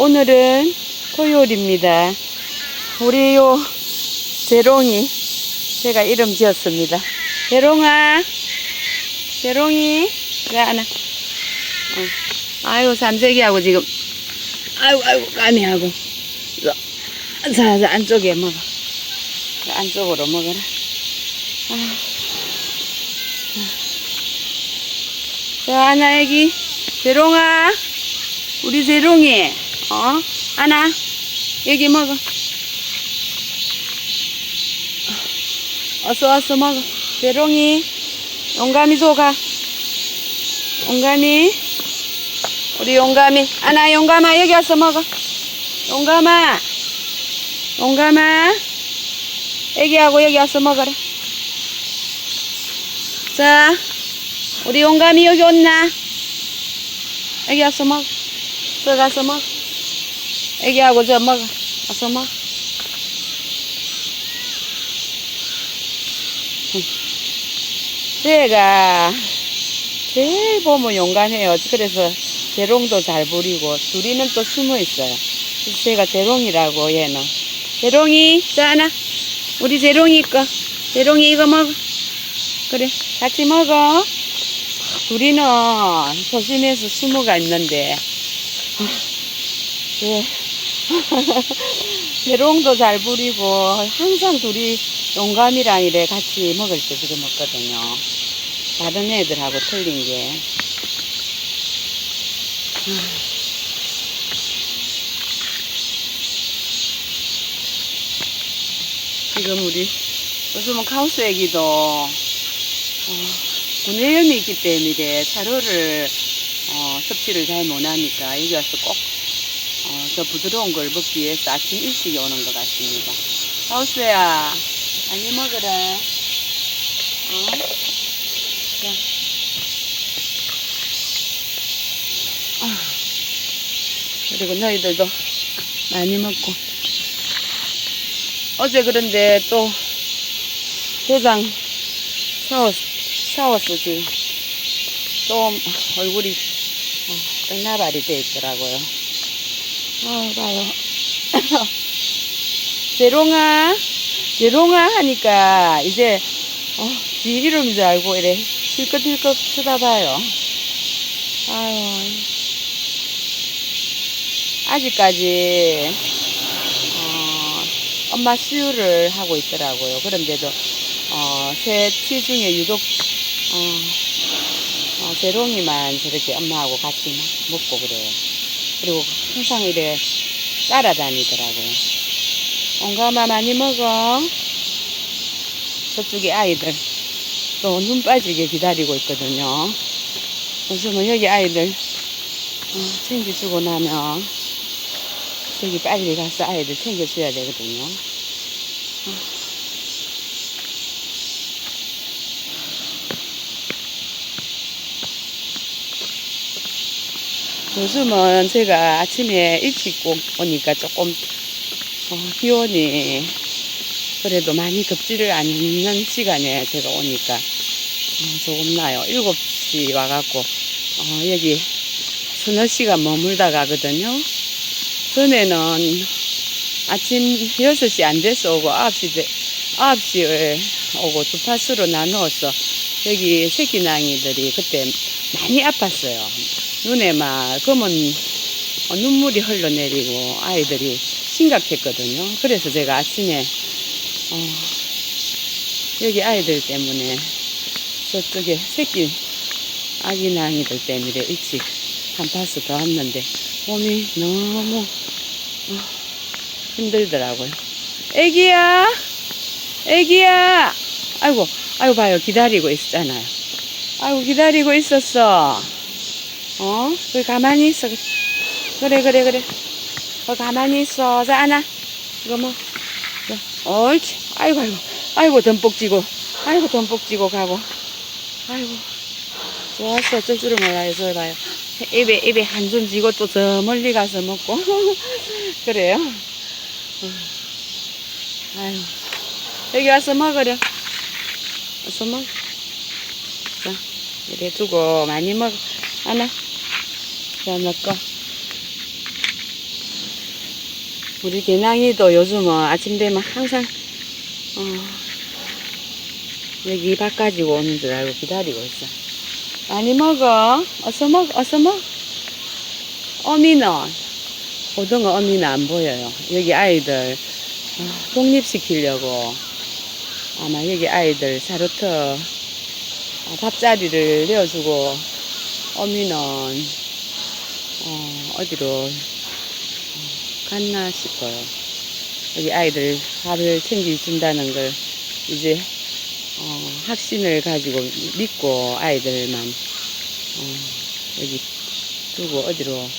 오늘은 토요일입니다. 우리 요 재롱이 제가 이름 지었습니다. 재롱아, 재롱이, 야 하나. 어. 아유 삼재기하고 지금 아이고 아이고 까미하고 자, 자, 자 안쪽에 먹어. 자, 안쪽으로 먹어라. 아. 자, 하나 애기, 재롱아, 우리 재롱이, 어, 하나, 여기 먹어. 어서 와서 먹어. 재롱이, 용감이 줘가. 용감이, 우리 용감이, 하나 용감아 여기 와서 먹어. 용감아, 용감아, 애기하고 여기 와서 먹어라. 자. 우리 용감이 여기 온나? 애기 와서 먹어. 저 가서 먹어. 애기하고 저 먹어. 와서 먹어. 제가 제일 보면 용감해요. 그래서 재롱도 잘 부리고 둘이는 또 숨어 있어요. 그래서 제가 재롱이라고 얘는. 재롱이, 자 하나. 우리 재롱이 거. 재롱이 이거 먹어. 그래, 같이 먹어. 둘이는 조심해서 숨어가 있는데, 예. 재롱도 잘 부리고, 항상 둘이 용감이랑 이래 같이 먹을 때 그래 먹거든요. 다른 애들하고 틀린 게. 지금 우리, 요즘은 카우스 애기도, 어, 구내염이 있기 때문에 사료를 어, 섭취를 잘 못하니까 여기 와서 꼭 어, 저 부드러운 걸 먹기 위해서 아침 일찍 오는 것 같습니다. 하우스야, 많이 먹으라. 어? 자. 아. 그리고 너희들도 많이 먹고. 어제 그런데 또 대장 샤워, 샤워스 지금 또 얼굴이 어, 떡나발이 돼 있더라고요. 아, 봐요. 재롱아, 재롱아 하니까 이제 어, 지 이름인 줄 알고 이래 힐끗힐끗 쳐다봐요. 아유, 아직까지 어, 엄마 수유를 하고 있더라고요. 그런데도 어, 셋치 중에 유독 어, 어, 재롱이만 저렇게 엄마하고 같이 먹고 그래요. 그리고 항상 이래 따라다니더라고요. 온가마 많이 먹어. 저쪽에 아이들 또 눈 빠지게 기다리고 있거든요. 요즘은 여기 아이들 어, 챙겨주고 나면 저기 빨리 가서 아이들 챙겨줘야 되거든요. 요즘은 제가 아침에 일찍 오- 오니까 조금 어, 기온이 그래도 많이 덥지를 않는 시간에 제가 오니까 어, 조금 나요. 7시 와갖고 어, 여기 서너 시간 머물다 가거든요. 전에는 아침 6시 안 돼서 오고 9시, 돼, 9시에 오고 두 파수로 나누어서 여기 새끼 낭이들이 그때 많이 아팠어요. 눈에 막 검은 어, 눈물이 흘러내리고 아이들이 심각했거든요. 그래서 제가 아침에 어, 여기 아이들 때문에 저쪽에 새끼 아기 낭이들 때문에 일찍 한 파스 더 왔는데 몸이 너무 어, 힘들더라고요. 애기야, 애기야. 아이고, 아이고 봐요 기다리고 있었잖아요. 아이고 기다리고 있었어. 어? 그 가만히 있어. 그래, 그래, 그래. 어, 가만히 있어. 자, 안아. 이거 뭐. 자, 옳지. 아이고, 아이고. 아이고, 덤뻑 쥐고. 아이고, 덤뻑 쥐고 가고. 아이고. 좋았어. 쩔 줄을 몰라요. 저 봐요. 입에, 입에 한줌 쥐고 또 저 멀리 가서 먹고. 그래요. 음. 아이고. 여기 와서 먹으려. 와서 먹. 자, 이래 두고 많이 먹어. 하나. 자, 먹고. 우리 개낭이도 요즘은 아침 되면 항상 어, 여기 밥 가지고 오는 줄 알고 기다리고 있어. 많이 먹어. 어서 먹, 어서 먹. 어미는 고등어 어미는 안 보여요. 여기 아이들 어, 독립시키려고 아마 여기 아이들 사르트 어, 밥자리를 내어주고 어미는 어, 어디로 어, 갔나 싶어요. 여기 아이들 밥을 챙겨준다는 걸 이제 어, 확신을 가지고 믿고 아이들만 어, 여기 두고 어디로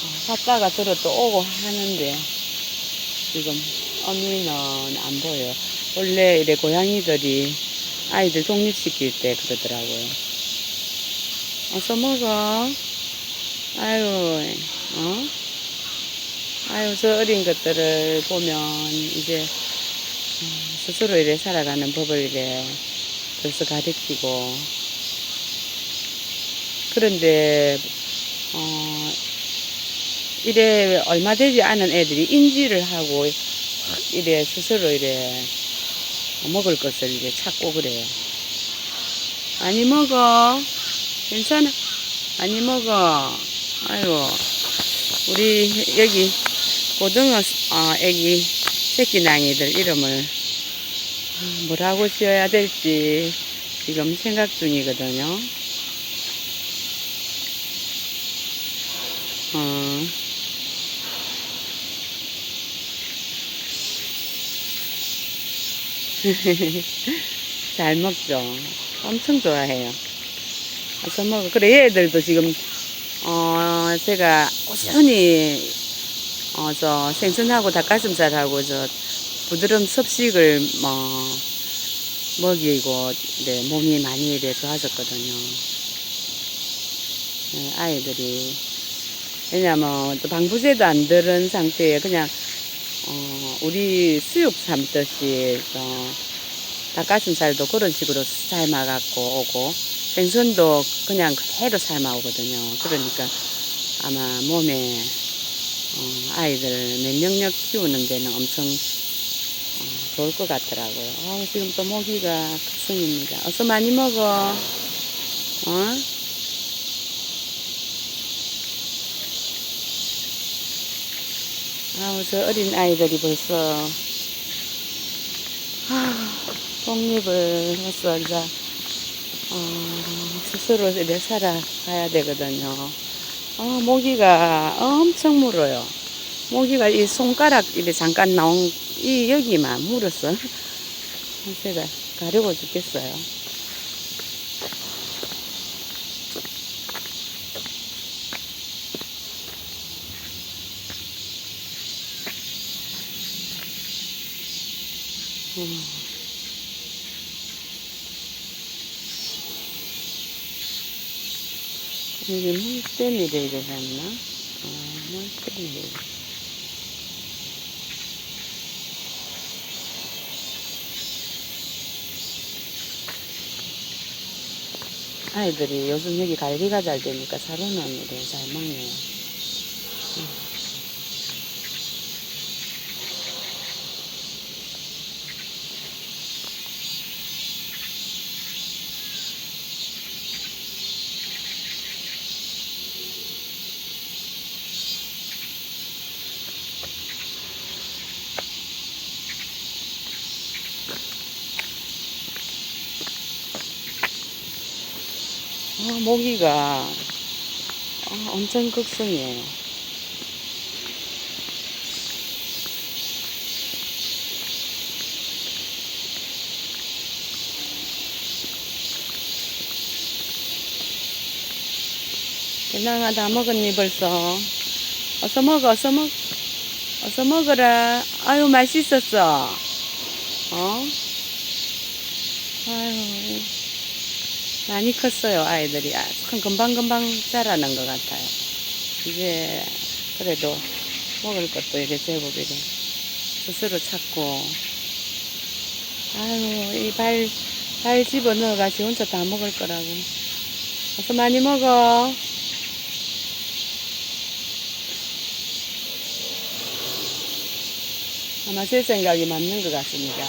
어, 바빠가 들어 또 오고 하는데 지금 어미는 안 보여요. 원래 이래 고양이들이 아이들 독립시킬 때 그러더라고요. 어서 먹어. 아유, 어? 아유, 저 어린 것들을 보면 이제 어, 스스로 이래 살아가는 법을 이래 벌써 가르치고 그런데 어, 이래 얼마 되지 않은 애들이 인지를 하고 확 이래 스스로 이래 먹을 것을 이제 찾고 그래요. 많이 먹어. 괜찮아. 많이 먹어. 아이고. 우리 여기 고등어 어, 애기 새끼낭이들 이름을 뭐라고 지어야 될지 지금 생각 중이거든요. 어. 잘 먹죠. 엄청 좋아해요. 어서 먹어. 그래, 얘들도 지금, 어, 제가 꾸준히, 어, 저 생선하고 닭가슴살하고 저 부드러운 섭식을 뭐, 먹이고, 네, 몸이 많이 이래 좋아졌거든요. 네, 아이들이. 왜냐면 또 방부제도 안 들은 상태에 그냥, 어, 우리 수육 삶듯이, 어, 닭가슴살도 그런 식으로 삶아갖고 오고, 생선도 그냥 그대로 삶아 오거든요. 그러니까 아마 몸에, 어, 아이들 면역력 키우는 데는 엄청 어, 좋을 것 같더라고요. 아, 지금 또 모기가 급성입니다. 어서 많이 먹어. 어? 아우, 저 어린 아이들이 벌써, 아, 독립을 해서 이제, 어, 스스로 이렇게 살아가야 되거든요. 어, 모기가 엄청 물어요. 모기가 이 손가락 이렇게 잠깐 나온 이 여기만 물었어. 제가 가려고 죽겠어요. 음. 이게 물때미를 이래놨나? 어, 물때미를. 아이들이 요즘 여기 관리가 잘 되니까 이래 잘 먹네요. 아, 모기가 아, 엄청 극성이에요. 대낭아 다 먹었니 벌써? 어서 먹어, 어서 먹, 어서 먹어라. 아유 맛있었어. 어? 아유. 많이 컸어요, 아이들이. 아, 참 금방금방 자라는 것 같아요. 이제, 그래도 먹을 것도 이래 제법 이래 스스로 찾고. 아유, 이 발, 발 집어 넣어가지고 혼자 다 먹을 거라고. 어서 많이 먹어. 아마 제 생각이 맞는 것 같습니다.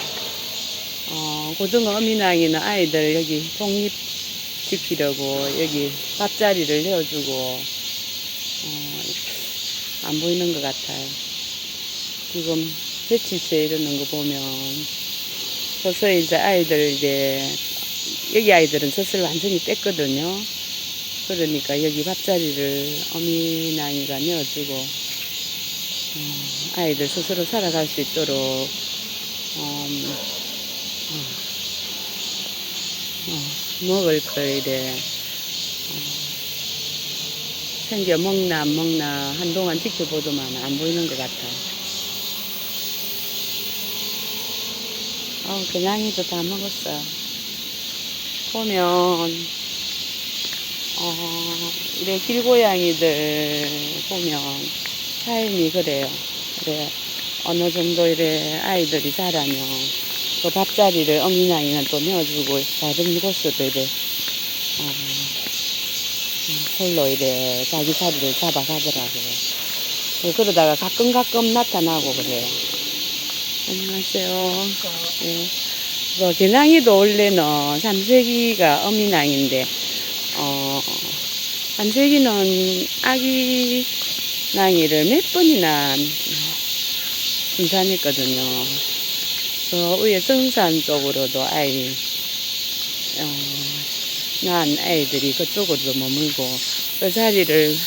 어, 고등어 어미낭이는 아이들 여기 독립 시키려고 여기 밥자리를 내어주고, 어, 안 보이는 것 같아요. 지금 배치채 이러는 거 보면, 서서히 이제 아이들 이제, 여기 아이들은 젖을 완전히 뺐거든요. 그러니까 여기 밥자리를 어미낭이가 내어주고, 어, 아이들 스스로 살아갈 수 있도록, 음, 어, 어, 먹을 걸 이래, 어, 생겨 먹나 안 먹나 한동안 지켜보더만 안 보이는 것 같아요. 어, 그냥이도 다 먹었어요. 보면, 어, 이래 길고양이들 보면 삶이 그래요. 그래, 어느 정도 이래 아이들이 자라면 그 밥자리를 어미냥이는 또 내어주고 다른 이래, 어, 홀로 이래 자기 자리를 잡아가더라고요. 예, 그러다가 가끔 가끔 나타나고 그래요. 안녕하세요. 예. 뭐, 개낭이도 원래는 삼색이가 어미낭인데, 어, 삼색이는 아기 낭이를 몇 번이나 순산했거든요. 저 위에 정산 쪽으로도 아이, 어, 낳은 아이들이 그쪽으로 머물고, 그 자리를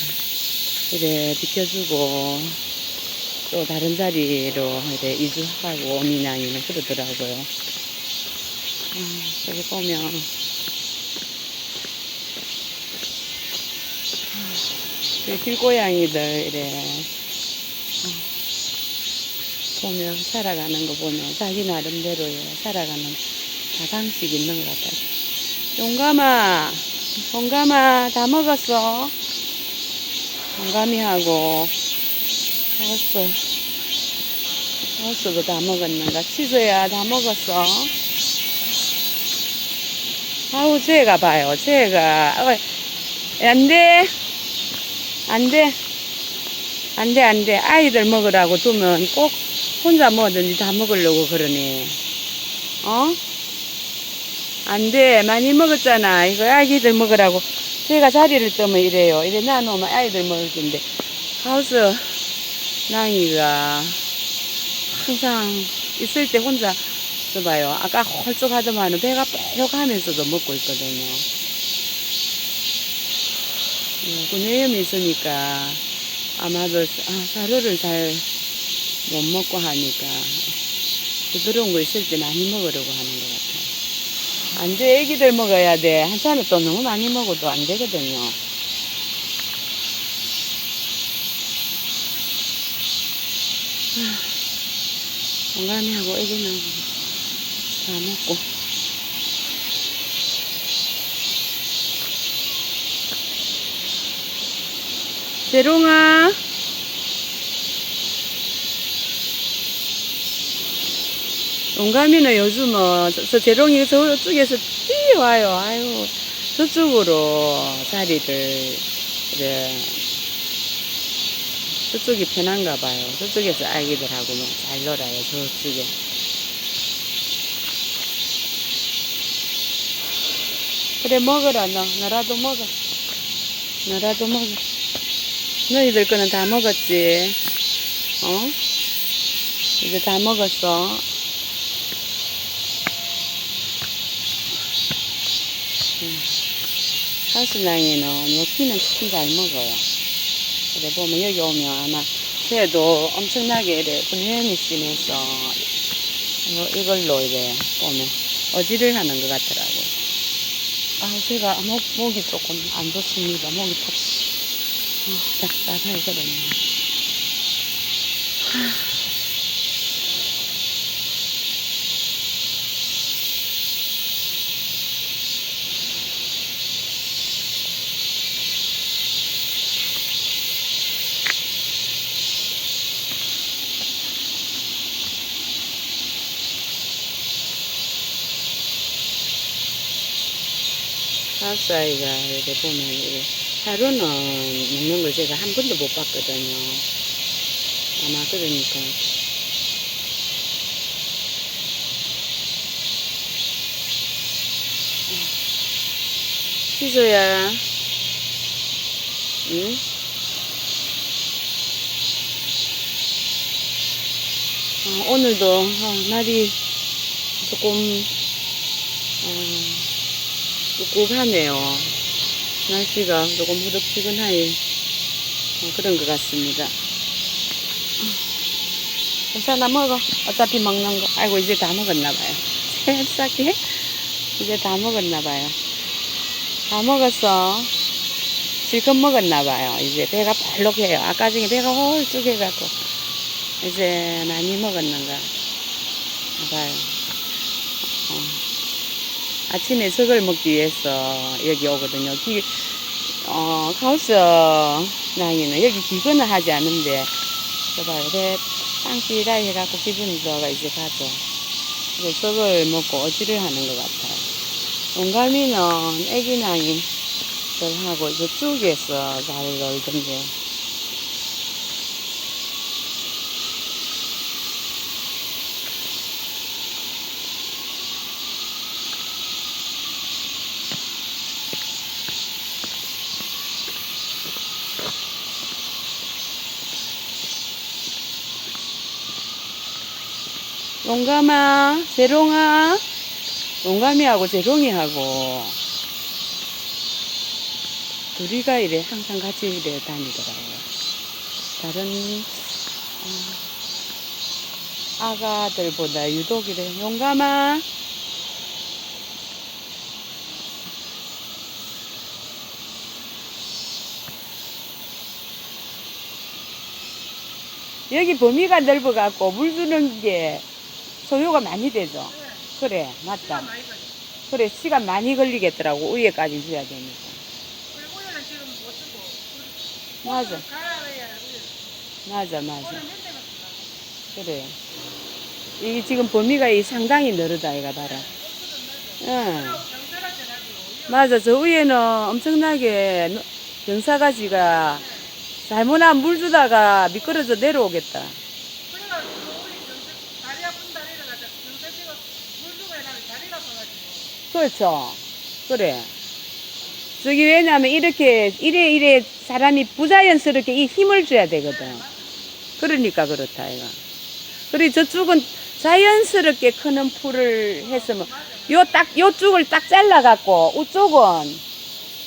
이래 비켜주고, 또 다른 자리로 이래 이주하고 어미낭이는 그러더라고요. 아, 여기 보면, 그 길고양이들 이래 어, 보면 살아가는 거 보면 자기 나름대로의 살아가는 다 방식 있는 것 같아요. 용감아, 용감아 다 먹었어. 용감이 하고 하우스, 하우스도 다 먹었는가? 치즈야 다 먹었어. 아우 쟤가 봐요. 쟤가 어, 안 돼. 안 돼. 안 돼, 안 돼. 아이들 먹으라고 두면 꼭 혼자 뭐든지 다 먹으려고 그러네. 어? 안 돼. 많이 먹었잖아. 이거 아기들 먹으라고. 제가 자리를 뜨면 이래요. 이래 놔놓으면 아이들 먹을 텐데. 하우스 낭이가 항상 있을 때 혼자 써봐요. 아까 홀쭉 하더만은 배가 빽 하면서도 먹고 있거든요. 예, 구내염이 있으니까 아마도 아, 사료를 잘 못 먹고 하니까 부드러운 거 있을 때 많이 먹으려고 하는 것 같아요. 안 돼, 애기들 먹어야 돼. 한참에 또 너무 많이 먹어도 안 되거든요. 건강하고 애기는 다 먹고. 재롱아. 용감이는 요즘 뭐, 저, 저 재롱이 저쪽에서 뛰어와요. 아유, 저쪽으로 자리를, 그래, 저쪽이 편한가 봐요. 저쪽에서 아기들하고 뭐잘 놀아요. 저쪽에. 그래, 먹어라, 너. 너라도 먹어. 너라도 먹어. 너희들 거는 다 먹었지? 어? 이제 다 먹었어. 음. 하수낭이는 여기는 치킨 잘 먹어요. 그래 보면 여기 오면 아마 새도 엄청나게 이래 분해염이 심해서 이거, 이걸로 이래 보면 어지를 하는 것 같더라고. 아, 제가 목, 목이 조금 안 좋습니다. 목이 푹 어, 답답하거든요. 수박사이가 이렇게 보면 이게 하루는 먹는 걸 제가 한 번도 못 봤거든요. 아마 그러니까 시소야 응? 어, 오늘도 어, 날이 조금 꿉꿉하네요. 날씨가 조금 후덥지근하게 어, 그런 것 같습니다. 괜찮아 먹어. 어차피 먹는 거. 아이고 이제 다 먹었나 봐요. 새싹게 이제 다 먹었나 봐요. 다 먹었어. 실컷 먹었나 봐요. 이제 배가 볼록해요. 아까 전에 배가 홀쭉 해갖고 이제 많이 먹었는가 봐요. 어. 아침에 석을 먹기 위해서 여기 오거든요. 기, 어, 카우스 나이는 여기 기근을 하지 않는데, 봐요. 배 빵기라 해갖고 기분이 좋아가 이제 가죠. 이제 석을 먹고 어지를 하는 것 같아요. 용감이는 애기 나이 들하고 저쪽에서 잘 놀던데. 용감아, 재롱아, 용감이하고 재롱이하고 둘이가 이래 항상 같이 이래 다니더라고요. 다른 어, 아가들보다 유독 이래 용감아. 여기 범위가 넓어갖고 물 주는 게 소요가 많이 되죠. 그래, 맞다. 그래, 시간 많이 걸리겠더라고, 위에까지 줘야 되니까. 맞아. 맞아, 맞아. 그래. 이 지금 범위가 이 상당히 늘어다, 이가 봐라. 응. 맞아, 저 위에는 엄청나게 노- 경사가지가 잘못하면 물 주다가 미끄러져 내려오겠다. 그래가지고 우리 경사, 다리 아픈 다리를 갖다 경사지가 물 주고 해놔면 다리가 아파가지고. 그렇죠. 그래. 저기 왜냐면 이렇게, 이래, 이래 사람이 부자연스럽게 이 힘을 줘야 되거든. 그러니까 그렇다, 이가. 그리고 저쪽은 자연스럽게 크는 풀을 했으면, 요 딱, 요 쪽을 딱 잘라 갖고, 우쪽은,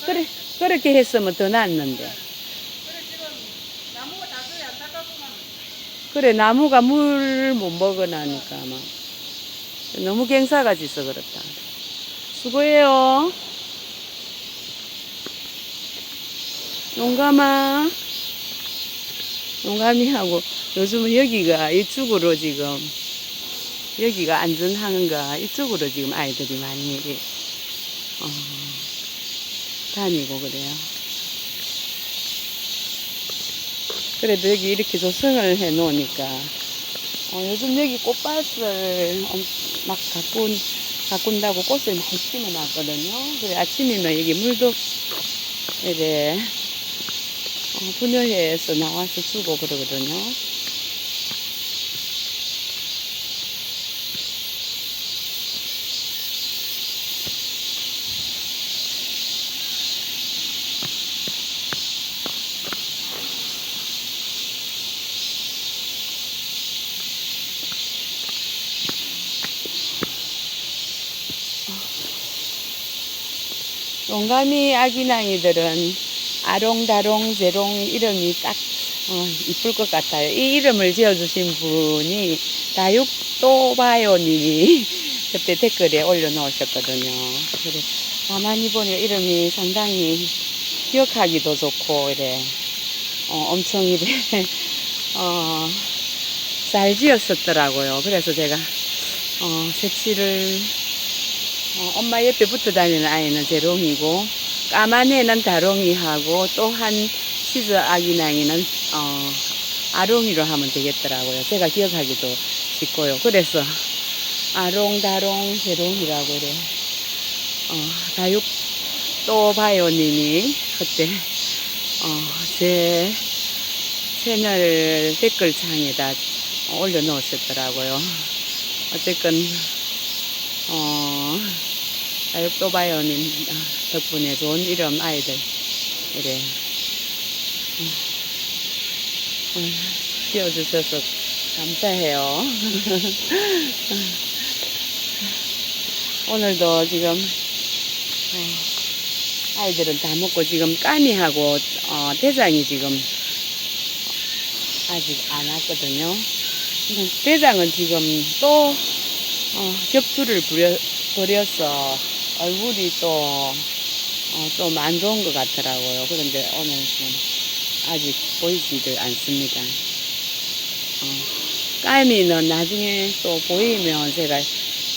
그래, 그렇게 했으면 더 낫는데. 그래 나무가 물 못 먹어나니까 막. 너무 갱사가 짖어 그렇다. 수고해요. 용감아. 용감이하고 요즘은 여기가 이쪽으로 지금 여기가 안전한가 이쪽으로 지금 아이들이 많이 어, 다니고 그래요. 그래도 여기 이렇게 조성을 해 놓으니까 어, 요즘 여기 꽃밭을 엄- 막 가꾼 가꾼다고 꽃을 많이 심어 놨거든요. 그래 아침이면 여기 물도 이래 어, 분여해서 나와서 주고 그러거든요. 용감이 아기낭이들은 아롱다롱 제롱 이름이 딱 어, 이쁠 것 같아요. 이 이름을 지어주신 분이 다육도바요님이 그때 댓글에 올려놓으셨거든요. 그래 가만히 보니 이름이 상당히 기억하기도 좋고 이래 어, 엄청 이래 어, 잘 지었었더라고요. 그래서 제가 어, 색칠을 어, 엄마 옆에 붙어 다니는 아이는 재롱이고 까만 애는 다롱이하고 또 한 시즈 아기낭이는 어, 아롱이로 하면 되겠더라고요. 제가 기억하기도 쉽고요. 그래서 아롱 다롱 재롱이라고 그래. 어, 다육 또 바요님이 그때 어, 제 채널 댓글창에다 올려놓으셨더라고요. 어쨌건 어, 다육도바요님. 덕분에 좋은 이름 아이들. 이래. 음, 음, 키워주셔서 감사해요. 오늘도 지금 어, 아이들은 다 먹고 지금 까미하고 어, 대장이 지금 아직 안 왔거든요. 대장은 지금 또 어, 격투를 부려, 벌여서 얼굴이 또, 어, 좀 안 좋은 것 같더라고요. 그런데 오늘 좀 아직 보이지를 않습니다. 어, 깔미는 나중에 또 보이면 제가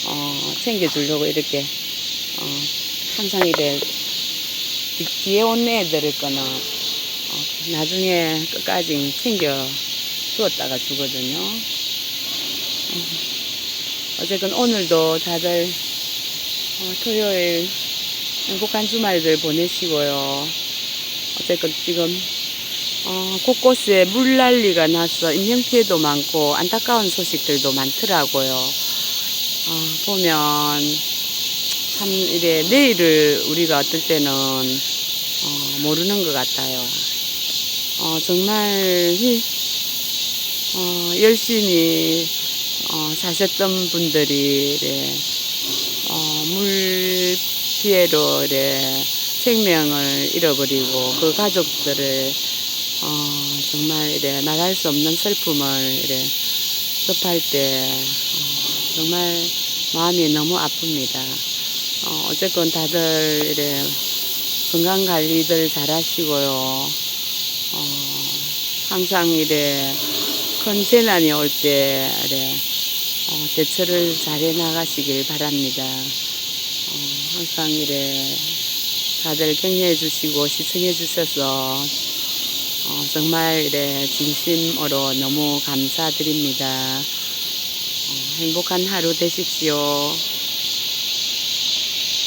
어, 챙겨주려고 이렇게 어, 항상 이래 뒤- 뒤에 온 애들을 거는 어, 나중에 끝까지 챙겨 주었다가 주거든요. 어, 어쨌건 오늘도 다들 어, 토요일 행복한 주말들 보내시고요. 어쨌건 지금 어, 곳곳에 물난리가 나서 인명피해도 많고 안타까운 소식들도 많더라고요. 어, 보면 참 이래 내일을 우리가 어떨 때는 어, 모르는 것 같아요. 어, 정말 히- 어, 열심히 어, 사셨던 분들이 이래, 어, 물 피해로 이래 생명을 잃어버리고 그 가족들을 어, 정말 이래 말할 수 없는 슬픔을 이래 접할 때 어, 정말 마음이 너무 아픕니다. 어, 어쨌건 다들 이래 건강 관리들 잘 하시고요. 어, 항상 이래 큰 재난이 올 때 이래 어, 대처를 잘 해 나가시길 바랍니다. 어, 항상 이래 다들 격려해 주시고 시청해 주셔서 어, 정말 이래 진심으로 너무 감사드립니다. 어, 행복한 하루 되십시오.